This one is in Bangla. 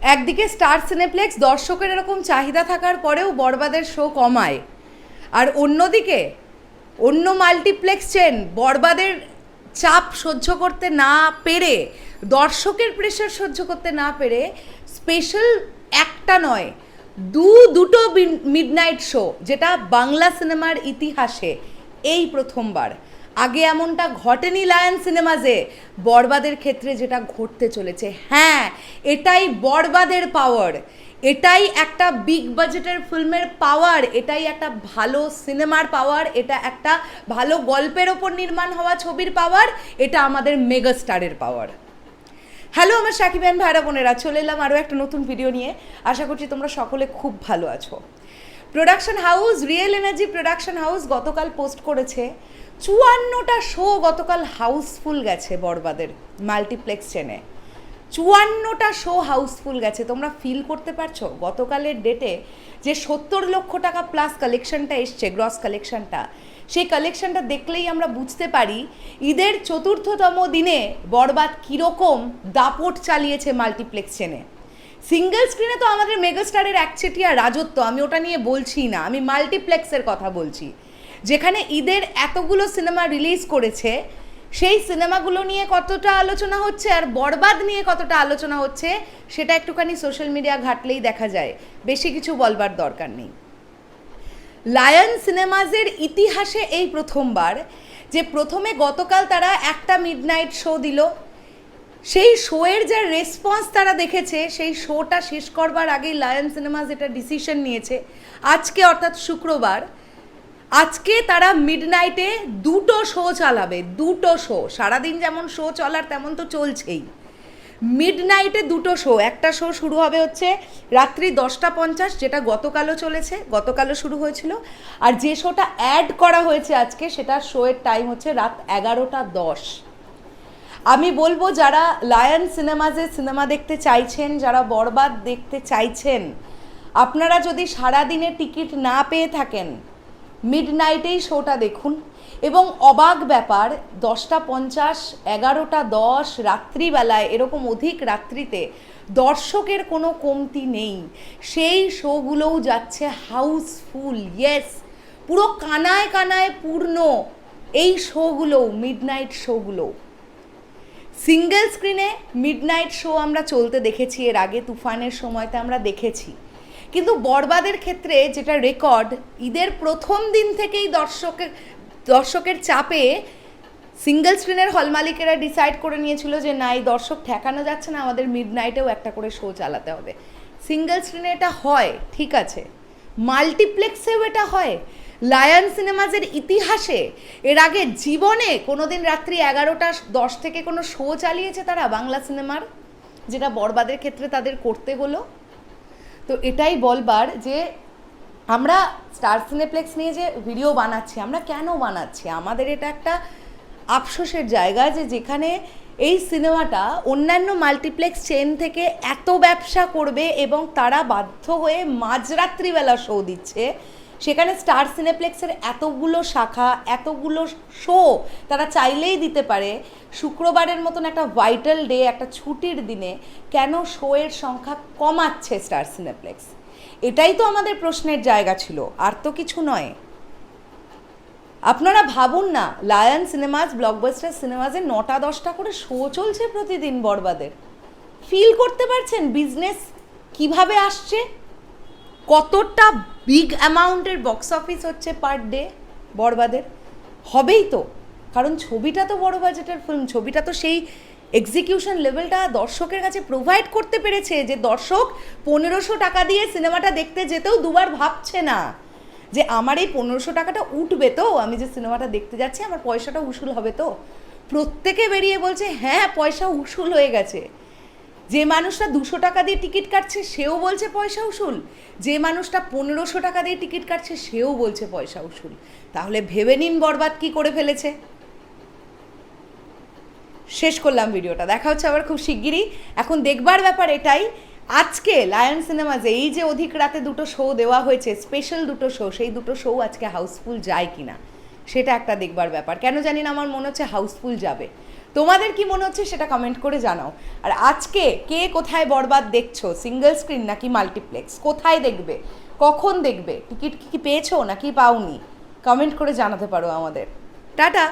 একদিকে স্টার সিনেপ্লেক্স, দর্শকের এরকম চাহিদা থাকার পরেও বরবাদের শো কমায়। আর অন্যদিকে, অন্য মাল্টিপ্লেক্স চেন, বরবাদের চাপ সহ্য করতে না পেরে, দর্শকের প্রেশার সহ্য করতে না পেরে স্পেশাল একটা নয়, দু দুটো মিডনাইট শো যেটা বাংলা সিনেমার ইতিহাসে এই প্রথমবার। আগে এমনটা ঘটেনি লায়ন সিনেমাজে বরবাদের ক্ষেত্রে যেটা ঘটতে চলেছে। হ্যাঁ এটাই বরবাদের পাওয়ার এটাই একটা বিগ বাজেটের ফিল্মের পাওয়ার এটাই একটা ভালো সিনেমার পাওয়ার এটা একটা ভালো গল্পের ওপর নির্মাণ হওয়া ছবির পাওয়ার এটা আমাদের মেগাস্টারের পাওয়ার হ্যালো আমার সাকিবেন ভাইরা বোনেরা, চলে এলাম আরও একটা নতুন ভিডিও নিয়ে। আশা করছি তোমরা সকলে খুব ভালো আছো। Production house Real Energy production house গতকাল পোস্ট করেছে। চুয়ান্নটা শো গতকাল হাউসফুল গেছে বরবাদের মাল্টিপ্লেক্স চেনে চুয়ান্নটা শো হাউসফুল গেছে। তোমরা ফিল করতে পারছ? গতকালের ডেটে যে সত্তর লক্ষ টাকা প্লাস কালেকশনটা এসছে গ্রস কালেকশনটা সেই কালেকশনটা দেখলেই আমরা বুঝতে পারি, ঈদের চতুর্থতম দিনে বরবাদ কীরকম দাপট চালিয়েছে মাল্টিপ্লেক্স চেনে সিঙ্গেল স্ক্রিনে তো আমাদের মেগাস্টারের একচেটিয়া রাজত্ব, আমি ওটা নিয়ে বলছি না, আমি মাল্টিপ্লেক্সের কথা বলছি। যেখানে ঈদের এতগুলো সিনেমা রিলিজ করেছে, সেই সিনেমাগুলো নিয়ে কতটা আলোচনা হচ্ছে আর বরবাদ নিয়ে কতটা আলোচনা হচ্ছে, সেটা একটুখানি সোশ্যাল মিডিয়া ঘাটলেই দেখা যায়। বেশি কিছু বলবার দরকার নেই। লায়ন সিনেমাজের ইতিহাসে এই প্রথমবার, যে প্রথমে গতকাল তারা একটা মিডনাইট শো দিল সেই শোয়ের যে রেসপন্স তারা দেখেছে, সেই শোটা শেষ করবার আগেই লায়ন সিনেমাস এটা ডিসিশন নিয়েছে। আজকে অর্থাৎ শুক্রবার, আজকে তারা মিডনাইটে দুটো শো চালাবে, দুটো শো সারাদিন যেমন শো চলার, তেমন তো চলছেই। মিডনাইটে দুটো শো একটা শো শুরু হবে হচ্ছে রাত্রি দশটা পঞ্চাশ, যেটা গতকালও চলেছে, গতকালও শুরু হয়েছিল। আর যে শোটা অ্যাড করা হয়েছে আজকে সেটা শোয়ের টাইম হচ্ছে রাত এগারোটা দশ। আমি বলব যারা লায়ন সিনেমাজে সিনেমা দেখতে চাইছেন, যারা বরবাদ দেখতে চাইছেন, আপনারা যদি সারাদিনে টিকিট না পেয়ে থাকেন মিড নাইটেই শোটা দেখুন। এবং অবাক ব্যাপার, দশটা পঞ্চাশ, এগারোটা দশ, রাত্রিবেলায়, এরকম অধিক রাত্রিতে দর্শকের কোনো কমতি নেই। সেই শোগুলোও যাচ্ছে হাউসফুল ইয়েস পুরো কানায় কানায় পূর্ণ এই শোগুলোও মিডনাইট শোগুলো সিঙ্গেল স্ক্রিনে মিডনাইট শো আমরা চলতে দেখেছি, এর আগে তুফানের সময়তে আমরা দেখেছি। কিন্তু বরবাদের ক্ষেত্রে যেটা রেকর্ড ঈদের প্রথম দিন থেকেই দর্শকের দর্শকের চাপে সিঙ্গেল স্ক্রিনের হল মালিকেরা ডিসাইড করে নিয়েছিল যে, না, এই দর্শক ঠেকানো যাচ্ছে না, আমাদের মিড নাইটেও একটা করে শো চালাতে হবে। সিঙ্গেল স্ক্রিনে এটা হয়, ঠিক আছে। মাল্টিপ্লেক্সেও এটা হয় লায়ন সিনেমাজের ইতিহাসে, এর আগে জীবনে কোনোদিন রাত্রি এগারোটা দশ থেকে কোনো শো চালিয়েছে তারা বাংলা সিনেমার, যেটা বরবাদের ক্ষেত্রে তাদের করতে হলো। তো এটাই বলবার যে আমরা স্টার সিনেপ্লেক্স নিয়ে যে ভিডিও বানাচ্ছি, আমরা কেন বানাচ্ছি? আমাদের এটা একটা আফসোসের জায়গা যে যেখানে এই সিনেমাটা অন্যান্য মাল্টিপ্লেক্স চেন থেকে এত ব্যবসা করবে এবং তারা বাধ্য হয়ে মাঝরাত্রিবেলা শো দিচ্ছে। সেখানে স্টার সিনেপ্লেক্সের এতগুলো শাখা, এতগুলো শো তারা চাইলেই দিতে পারে। শুক্রবারের মতন একটা ভাইটাল ডে একটা ছুটির দিনে কেন শোয়ের সংখ্যা কমাচ্ছে স্টার সিনেপ্লেক্স? এটাই তো আমাদের প্রশ্নের জায়গা ছিল, আর তো কিছু নয়। আপনারা ভাবুন না লায়ন সিনেমাজ ব্লকবাস্টার সিনেমাজে নটা, দশটা করে শো চলছে প্রতিদিন বরবাদের ফিল করতে পারছেন বিজনেস কীভাবে আসছে? কতটা বিগ অ্যামাউন্টের বক্স অফিস হচ্ছে পার ডে বরবাদের হবেই তো। কারণ ছবিটা তো বড় বাজেটের ফিল্ম ছবিটা তো সেই এক্সিকিউশন লেভেলটা দর্শকের কাছে প্রোভাইড করতে পেরেছে যে দর্শক পনেরোশো টাকা দিয়ে সিনেমাটা দেখতে যেতেও দুবার ভাবছে না। যে আমার এই পনেরোশো টাকাটা উঠবে তো, আমি যে সিনেমাটা দেখতে যাচ্ছি, আমার পয়সাটা উসুল হবে তো। প্রত্যেকে বেরিয়ে বলছে হ্যাঁ পয়সা উসুল হয়ে গেছে। যে মানুষটা দুশো টাকা দিয়ে টিকিট কাটছে, সেও বলছে পয়সা উসুল। যে মানুষটা পনেরোশো টাকা দিয়ে টিকিট কাটছে, সেও বলছে পয়সা উসুল। তাহলে ভেবে নিন বরবাদ কি করে ফেলেছে। শেষ করলাম ভিডিওটা। দেখা হচ্ছে আবার খুব শিগগিরই। এখন দেখবার ব্যাপার এটাই, আজকে লায়ন সিনেমাজে এই যে অধিক রাতে দুটো শো দেওয়া হয়েছে স্পেশাল দুটো শো সেই দুটো শো আজকে হাউসফুল যায় কিনা, সেটা একটা দেখবার ব্যাপার। কেন জানি না আমার মনে হচ্ছে হাউসফুল যাবে। তোমাদের কি মনে হচ্ছে সেটা কমেন্ট করে জানাও। আর আজকে কে কোথায় বরবাদ দেখছ? সিঙ্গেল স্ক্রিন নাকি মাল্টিপ্লেক্স কোথায় দেখবে? কখন দেখবে? টিকিট কি পেয়েছ নাকি পাওনি? কমেন্ট করে জানাতে পারো আমাদের। টাটা!